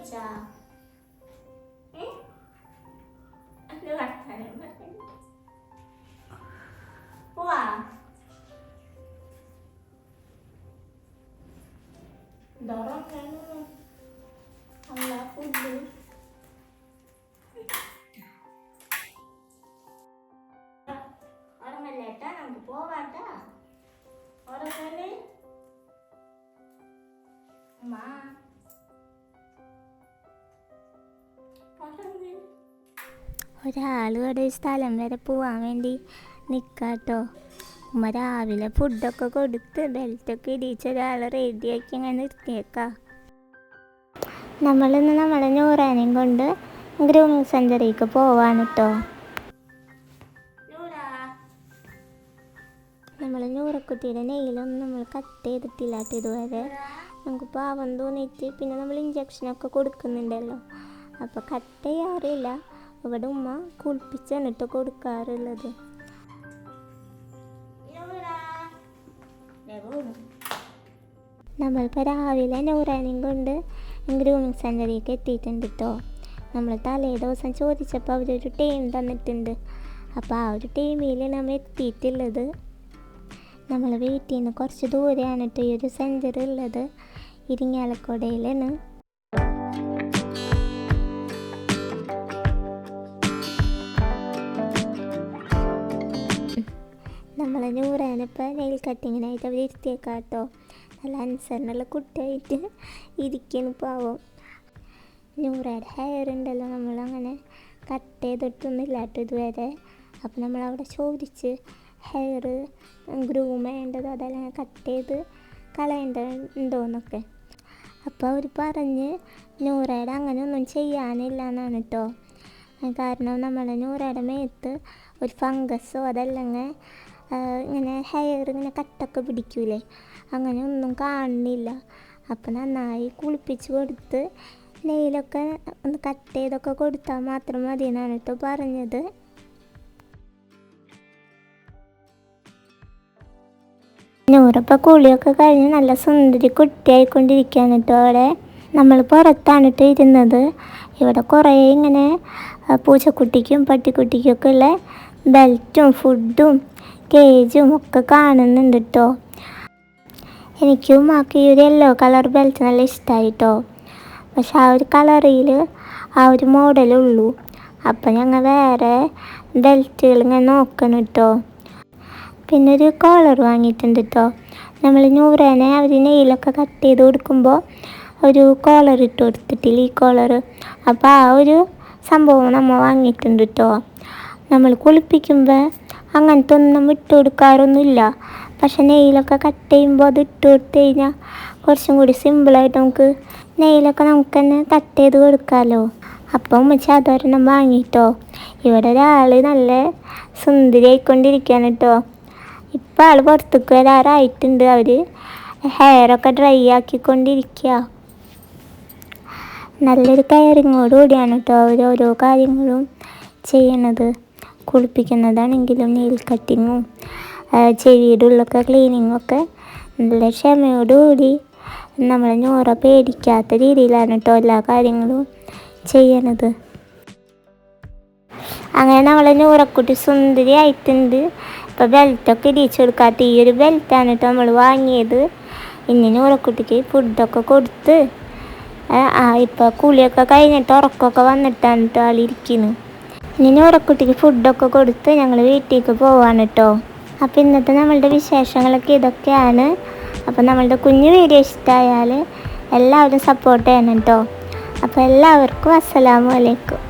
meja. Eh? Ada ada Wah. Dorong kan? Allah kudu. Orang lihat nanggu போவாட்டா orang ini. Ma. ഒരാൾ ഇവിടെ ഒരു സ്ഥലം വരെ പോവാൻ വേണ്ടി നിൽക്കാട്ടോ ഉമ്മ രാവിലെ ഫുഡൊക്കെ കൊടുത്ത് ബെൽറ്റൊക്കെ ഇടിച്ച് ഒരാൾ റെഡിയാക്കി ഞാൻ നിർത്തിയേക്കാം. നമ്മളിന്ന് നമ്മളെ നൂറാനെയും കൊണ്ട് ഗ്രൂമിങ് സെന്ററിലേക്ക് പോവാണ് കേട്ടോ നമ്മൾ നൂറക്കുട്ടിയുടെ നെയിലൊന്നും നമ്മൾ കട്ട് ചെയ്തിട്ടില്ല കേട്ടോ ഇതുവരെ. നമുക്ക് പാവം തോന്നിയിട്ട് പിന്നെ നമ്മൾ ഇഞ്ചക്ഷനൊക്കെ കൊടുക്കുന്നുണ്ടല്ലോ. അപ്പോൾ കട്ട് ചെയ്യാറില്ല. ഇവിടെ ഉമ്മ കുളിപ്പിച്ചാണ് കേട്ടോ കൊടുക്കാറുള്ളത്. നമ്മളിപ്പോൾ രാവിലെ നൂറാനും കൊണ്ട് ഗ്രൂമിങ് സെന്ററിലേക്ക് എത്തിയിട്ടുണ്ട് കേട്ടോ നമ്മൾ തലേ ദിവസം ചോദിച്ചപ്പോൾ അവരൊരു ടീം തന്നിട്ടുണ്ട്. അപ്പോൾ ആ ഒരു ടീമിൽ നമ്മൾ എത്തിയിട്ടുള്ളത് നമ്മൾ വീട്ടിൽ നിന്ന് കുറച്ച് ദൂരെയാണ് കേട്ടോ ഈ ഒരു സെഞ്ചറി ഉള്ളത്. ഇരിങ്ങാലക്കുടയിലാണ്. നമ്മളെ നൂറാനിപ്പോൾ നെയിൽ കട്ടിങ്ങിനായിട്ട് അവർ ഇരുത്തിയേക്കാം കേട്ടോ നല്ല അനുസരണമുള്ള കുട്ടിയായിട്ട് ഇരിക്കുന്നു പാവം. നൂറയുടെ ഹെയർ ഉണ്ടല്ലോ നമ്മളങ്ങനെ കട്ട് ചെയ്തിട്ടൊന്നുമില്ല കേട്ടോ ഇതുവരെ. അപ്പോൾ നമ്മളവിടെ ചോദിച്ച് ഹെയർ ഗ്രൂം ചെയ്യേണ്ടത് അതെല്ലാം കട്ട് ചെയ്ത് കളയേണ്ടതുണ്ടോയെന്നൊക്കെ അപ്പോൾ അവർ പറഞ്ഞ് നൂറയുടെ അങ്ങനെ ഒന്നും ചെയ്യാനില്ല എന്നാണ് കേട്ടോ കാരണം നമ്മളെ നൂറയുടെ മേത്ത് ഒരു ഫംഗസോ അതല്ലെങ്കിൽ ഇങ്ങനെ ഹെയർ ഇങ്ങനെ കട്ടൊക്കെ പിടിക്കൂലേ? അങ്ങനെ ഒന്നും കാണുന്നില്ല അപ്പം നന്നായി കുളിപ്പിച്ച് കൊടുത്ത് നെയിലൊക്കെ ഒന്ന് കട്ട് ചെയ്തൊക്കെ കൊടുത്താൽ മാത്രം മതി എന്നാണ് കേട്ടോ പറഞ്ഞത് നൂറപ്പം കുളിയൊക്കെ കഴിഞ്ഞ് നല്ല സുന്ദരി കുട്ടിയായിക്കൊണ്ടിരിക്കുകയാണ് കേട്ടോ അവിടെ. നമ്മൾ പുറത്താണ് കേട്ടോ ഇരുന്നത്. ഇവിടെ കുറേ ഇങ്ങനെ പൂച്ചക്കുട്ടിക്കും പട്ടിക്കുട്ടിക്കും ഒക്കെ ഉള്ള ബെൽറ്റും ഫുഡും കേജും ഒക്കെ കാണുന്നുണ്ട് കേട്ടോ എനിക്കും ആക്ക് ഈ ഒരു യെല്ലോ കളർ ബെൽറ്റ് നല്ല ഇഷ്ടമായി കേട്ടോ പക്ഷെ ആ ഒരു കളറിൽ ആ ഒരു മോഡലുള്ളൂ അപ്പം ഞങ്ങൾ വേറെ ബെൽറ്റുകൾ ഇങ്ങനെ നോക്കണം കേട്ടോ പിന്നെ ഒരു കോളർ വാങ്ങിയിട്ടുണ്ട് കേട്ടോ നമ്മൾ നൂറേനെ അവർ നെയിലൊക്കെ കട്ട് ചെയ്ത് കൊടുക്കുമ്പോൾ ഒരു കോളർ ഇട്ട് കൊടുത്തിട്ടില്ല ഈ കോളർ അപ്പോൾ ആ ഒരു സംഭവം നമ്മൾ വാങ്ങിയിട്ടുണ്ട് കേട്ടോ നമ്മൾ കുളിപ്പിക്കുമ്പോൾ അങ്ങനത്തെ ഒന്നും ഇട്ട് കൊടുക്കാറൊന്നുമില്ല. പക്ഷെ നെയിലൊക്കെ കട്ട് ചെയ്യുമ്പോൾ അത് ഇട്ട് കൊടുത്തു കഴിഞ്ഞാൽ കുറച്ചും കൂടി സിമ്പിളായിട്ട് നമുക്ക് നെയിലൊക്കെ നമുക്ക് തന്നെ കട്ട് ചെയ്ത് കൊടുക്കാമല്ലോ അപ്പം ഉമ്മച്ച അതൊരെണ്ണം വാങ്ങിട്ടോ. ഇവിടെ ഒരാൾ നല്ല സുന്ദരി ആയിക്കൊണ്ടിരിക്കുകയാണ് കേട്ടോ ഇപ്പം ആൾ പുറത്തേക്ക് വരാറായിട്ടുണ്ട്. അവർ ഹെയറൊക്കെ ഡ്രൈ ആക്കിക്കൊണ്ടിരിക്കുക നല്ലൊരു കെയറിങ്ങോട് കൂടിയാണ് കേട്ടോ അവർ ഓരോ കാര്യങ്ങളും ചെയ്യണത്. കുളിപ്പിക്കുന്നതാണെങ്കിലും നെയിൽ കട്ടിങ്ങും ചെവിയുടെ ഉള്ളൊക്കെ ക്ലീനിങ്ങും ഒക്കെ നല്ല ക്ഷമയോടുകൂടി നമ്മളെ ഞോറ പേടിക്കാത്ത രീതിയിലാണ് കേട്ടോ എല്ലാ കാര്യങ്ങളും ചെയ്യണത്. അങ്ങനെ നമ്മളെ ഞോറക്കുട്ടി സുന്ദരി ആയിട്ടുണ്ട് ഇപ്പോൾ ബെൽറ്റൊക്കെ ഇടിച്ചു കൊടുക്കാത്ത ഈ ഒരു ബെൽറ്റാണ് കേട്ടോ നമ്മൾ വാങ്ങിയത്. ഇനി ഞോറക്കുട്ടിക്ക് ഫുഡൊക്കെ കൊടുത്ത് ആ, ഇപ്പോൾ കുളിയൊക്കെ കഴിഞ്ഞിട്ട് ഉറക്കമൊക്കെ വന്നിട്ടാണ് കേട്ടോ ആളിരിക്കുന്നത് ഇനി ഉറക്കുട്ടിക്ക് ഫുഡൊക്കെ കൊടുത്ത് ഞങ്ങൾ വീട്ടിലേക്ക് പോവാണ് കേട്ടോ അപ്പോൾ ഇന്നത്തെ നമ്മളുടെ വിശേഷങ്ങളൊക്കെ ഇതൊക്കെയാണ്. അപ്പോൾ നമ്മളുടെ കുഞ്ഞു വീഡിയോ ഇഷ്ടമായാൽ എല്ലാവരും സപ്പോർട്ട് ചെയ്യണം കേട്ടോ അപ്പോൾ എല്ലാവർക്കും അസ്സലാമു അലൈക്കും.